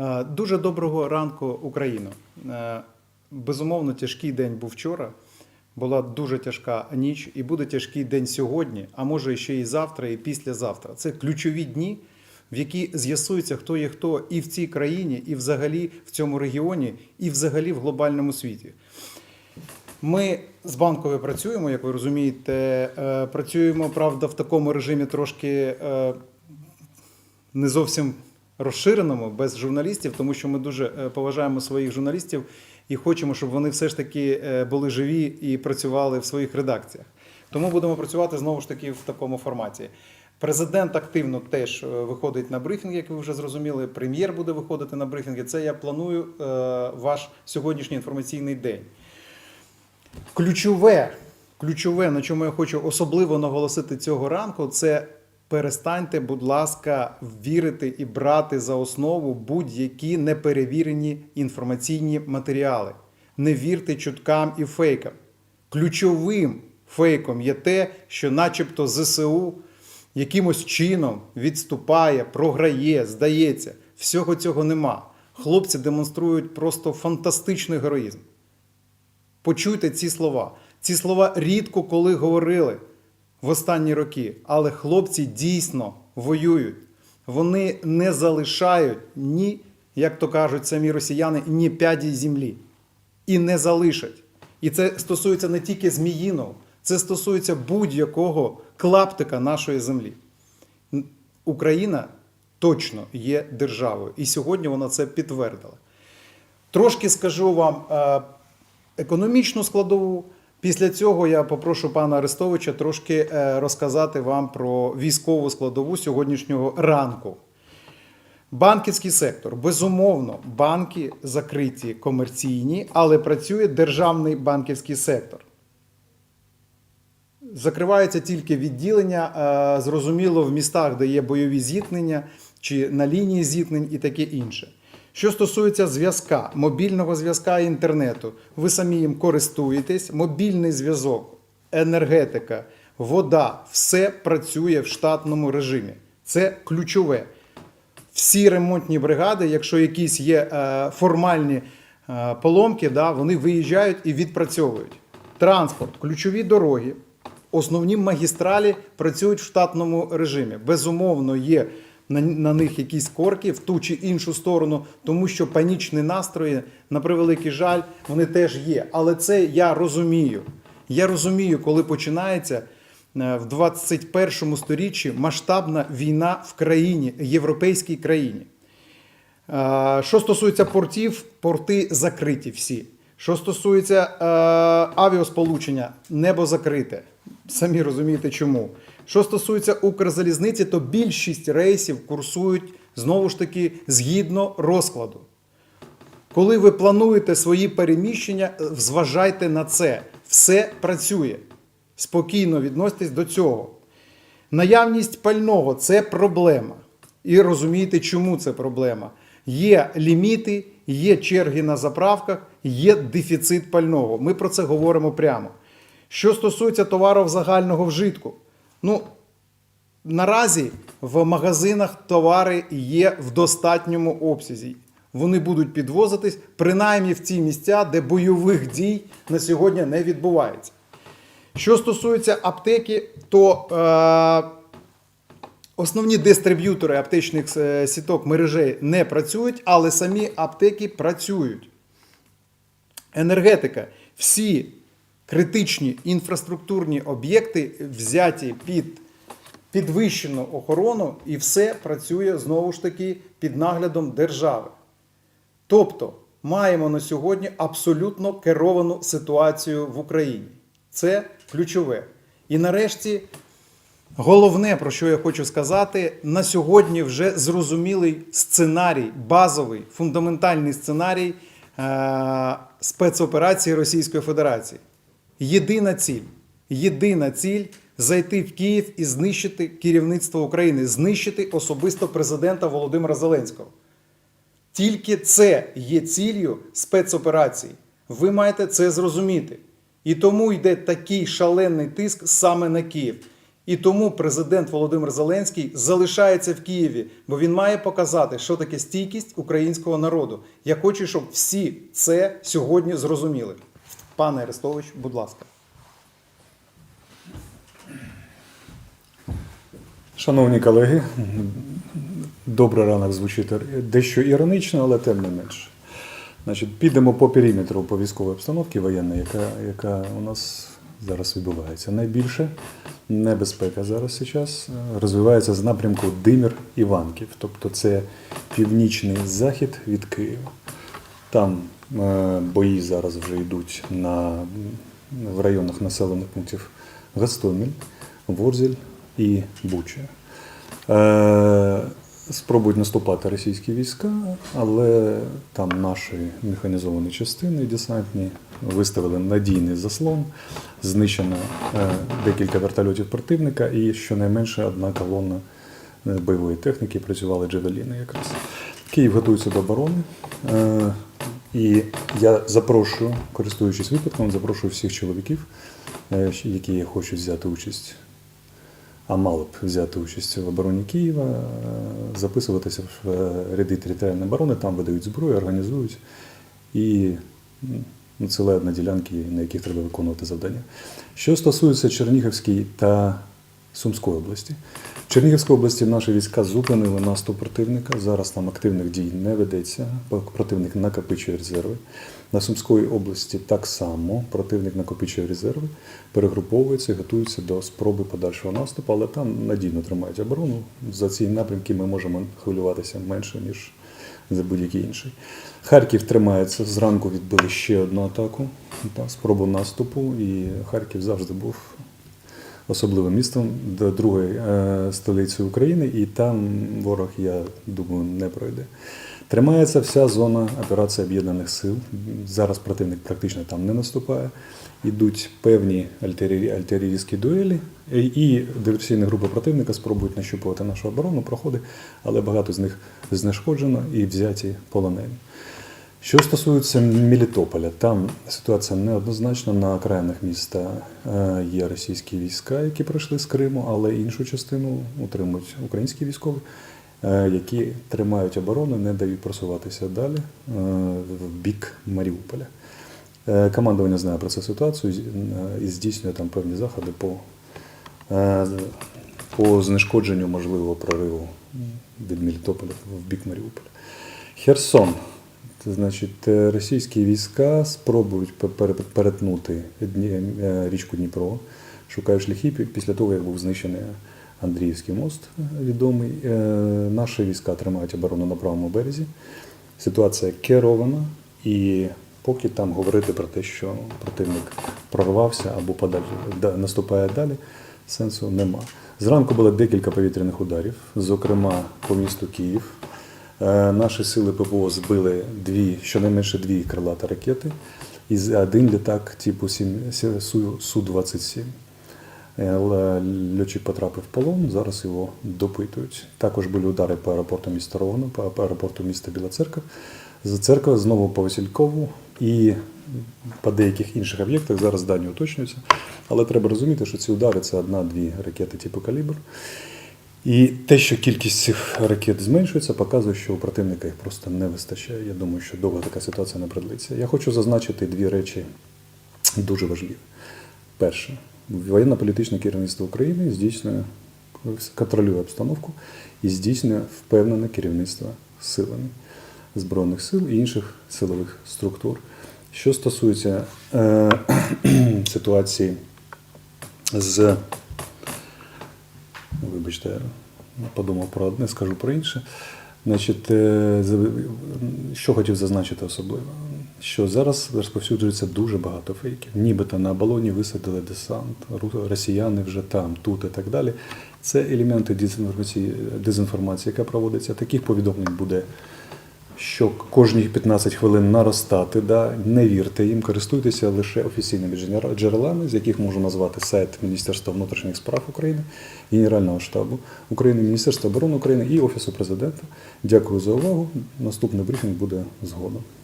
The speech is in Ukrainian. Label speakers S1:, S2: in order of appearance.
S1: Е, Дуже доброго ранку, Україно. Е, Безумовно, тяжкий день був вчора. Була дуже тяжка ніч, і буде тяжкий день сьогодні, а може ще і завтра, і післязавтра. Це ключові дні, в які з'ясується, хто є хто і в цій країні, і взагалі в цьому регіоні, і взагалі в глобальному світі. Ми з банковою працюємо, як ви розумієте. Е, Працюємо, правда, в такому режимі трошки не зовсім розширеному, без журналістів, тому що ми дуже е, поважаємо своїх журналістів і хочемо, щоб вони все ж таки е, були живі і працювали в своїх редакціях. Тому будемо працювати знову ж таки в такому форматі. Президент активно теж е, виходить на брифінги, як ви вже зрозуміли. Прем'єр буде виходити на брифінги. Це я планую ваш сьогоднішній інформаційний день. Ключове, ключове, на чому я хочу особливо наголосити цього ранку, це перестаньте, будь ласка, вірити і брати за основу будь-які неперевірені інформаційні матеріали. Не вірте чуткам і фейкам. Ключовим фейком є те, що, начебто, ЗСУ якимось чином відступає, програє, здається. Всього цього нема. Хлопці демонструють просто фантастичний героїзм. Почуйте ці слова. Ці слова рідко коли говорили в останні роки, але хлопці дійсно воюють. Вони не залишають ні, як то кажуть самі росіяни, ні п'яді землі. І не залишать. І це стосується не тільки Зміїного, це стосується будь-якого клаптика нашої землі. Україна точно є державою, і сьогодні вона це підтвердила. Трошки скажу вам е, економічну складову. Після цього я попрошу пана Арестовича трошки е, розказати вам про військову складову сьогоднішнього ранку. Банківський сектор. Безумовно, банки закриті комерційні, але працює державний банківський сектор. Закриваються тільки відділення, е, зрозуміло, в містах, де є бойові зіткнення, чи на лінії зіткнень і таке інше. Що стосується зв'язка, мобільного зв'язка і інтернету, ви самі їм користуєтесь. Мобільний зв'язок, енергетика, вода все працює в штатному режимі. Це ключове. Всі ремонтні бригади, якщо якісь є е, формальні е, поломки, да, вони виїжджають і відпрацьовують. Транспорт, ключові дороги, основні магістралі працюють в штатному режимі. Безумовно, є на, на них якісь корки в ту чи іншу сторону, тому що панічні настрої, на превеликий жаль, вони теж є. Але це я розумію. Я розумію, коли починається е, в 21 сторіччі масштабна війна в країні, європейській країні. Е, Що стосується портів, порти закриті всі. Що стосується е, авіасполучення, небо закрите. Самі розумієте чому. Що стосується Укрзалізниці, то більшість рейсів курсують знову ж таки згідно розкладу. Коли ви плануєте свої переміщення, е, зважайте на це. Все працює. Спокійно відноситесь до цього. Наявність пального це проблема. І розумієте, чому це проблема. Є ліміти, є черги на заправках, є дефіцит пального. Ми про це говоримо прямо. Що стосується товарів загального вжитку, ну наразі в магазинах товари є в достатньому обсязі. Вони будуть підвозитись принаймні в ці місця, де бойових дій на сьогодні не відбувається. Що стосується аптеки, то е, основні дистриб'ютори аптечних е, сіток мережей не працюють, але самі аптеки працюють. Енергетика. Всі критичні інфраструктурні об'єкти взяті під підвищену охорону, і все працює знову ж таки під наглядом держави. Тобто маємо на сьогодні абсолютно керовану ситуацію в Україні. Це ключове. І нарешті, головне, про що я хочу сказати, на сьогодні вже зрозумілий сценарій, базовий, фундаментальний сценарій е- спецоперації Російської Федерації. Єдина ціль, єдина ціль зайти в Київ і знищити керівництво України, знищити особисто президента Володимира Зеленського. Тільки це є ціллю спецоперації. Ви маєте це зрозуміти. І тому йде такий шалений тиск саме на Київ. І тому президент Володимир Зеленський залишається в Києві, бо він має показати, що таке стійкість українського народу. Я хочу, щоб всі це сьогодні зрозуміли. Пане Арестович, будь ласка.
S2: Шановні колеги, добрий ранок звучить дещо іронично, але тим не менше. Значить, підемо по периметру по військовій обстановці воєнної, яка, яка у нас зараз відбувається. Найбільше небезпека зараз зараз е, розвивається з напрямку Димір Іванків, тобто це північний захід від Києва. Там е, бої зараз вже йдуть на, в районах населених пунктів Гостомель, Ворзель і Буча. Е, спробують наступати російські війська, але там наші механізовані частини десантні виставили надійний заслон, знищено е, декілька вертольотів противника і щонайменше одна колона бойової техніки працювали джевеліни якраз. Київ готується до оборони. І я запрошую, користуючись випадком, запрошую всіх чоловіків, е, які хочуть взяти участь а мали б взяти участь в обороні Києва, е, записуватися в е, ряди територіальної оборони, там видають зброю, організують і надсилають на ділянки, на яких треба виконувати завдання. Що стосується Чернігівської та Сумської області. В Чернігівській області наші війська зупинили наступ противника. Зараз там активних дій не ведеться. Противник накопичує резерви. На Сумської області так само противник накопичує резерви, перегруповується і готується до спроби подальшого наступу, але там надійно тримають оборону. За ці напрямки ми можемо хвилюватися менше, ніж за будь-який інший. Харків тримається. Зранку відбили ще одну атаку, та, спробу наступу, і Харків завжди був особливим містом до другої е, столиці України, і там ворог, я думаю, не пройде. Тримається вся зона операції об'єднаних сил. Зараз противник практично там не наступає. Йдуть певні альтері- артилерійські дуелі, і диверсійні групи противника спробують нащупувати нашу оборону, проходи, але багато з них знешкоджено і взяті полонені. Що стосується Мелітополя, там ситуація неоднозначна. На окраїнах міста е, є російські війська, які прийшли з Криму, але іншу частину утримують українські військові, е, які тримають оборону, не дають просуватися далі е, в бік Маріуполя. Командування знає про цю ситуацію і- здійснює там певні заходи по, по знешкодженню можливого прориву від Мелітополя в бік Маріуполя. Херсон. Це значить, е, російські війська спробують перетнути е, річку Дніпро, шукають шляхи після того, як був знищений Андріївський мост е, відомий. Наші війська тримають оборону на правому березі. Ситуація керована, і поки там говорити про те, що противник прорвався або подалі, наступає далі, сенсу нема. Зранку було декілька повітряних ударів, зокрема по місту Київ. Е, Наші сили п.в.о. збили дві, щонайменше дві крилаті ракети і один літак типу Су- Су-27. Е, Льотчик потрапив в полон, зараз його допитують. Також були удари по аеропорту міста Ровно, по по аеропорту міста Біла Церква. З церкви знову по Василькову і по деяких інших об'єктах зараз дані уточнюються. Але треба розуміти, що ці удари це одна-дві ракети типу калібр. І те, що кількість цих ракет зменшується, показує, що у противника їх просто не вистачає. Я думаю, що довго така ситуація не продлиться. Я хочу зазначити дві речі дуже важливі. Перше, воєнно-політичне керівництво України здійснює контролює обстановку і здійснює впевнене керівництво силами Збройних сил і інших силових структур. Що стосується е, ситуації з Вибачте, подумав про одне, скажу про інше. Значить, е, що хотів зазначити особливо, що зараз розповсюджується дуже багато фейків. Нібито на балоні висадили десант, росіяни вже там, тут і так далі. Це елементи дезінформації, дезінформації, яка проводиться. Таких повідомлень буде що кожні 15 хвилин наростати. Да? Не вірте їм, користуйтеся лише офіційними джерелами, з яких можу назвати сайт Міністерства внутрішніх справ України, Генерального штабу України, Міністерства оборони України і Офісу президента. Дякую за увагу. Наступний брифінг буде згодом.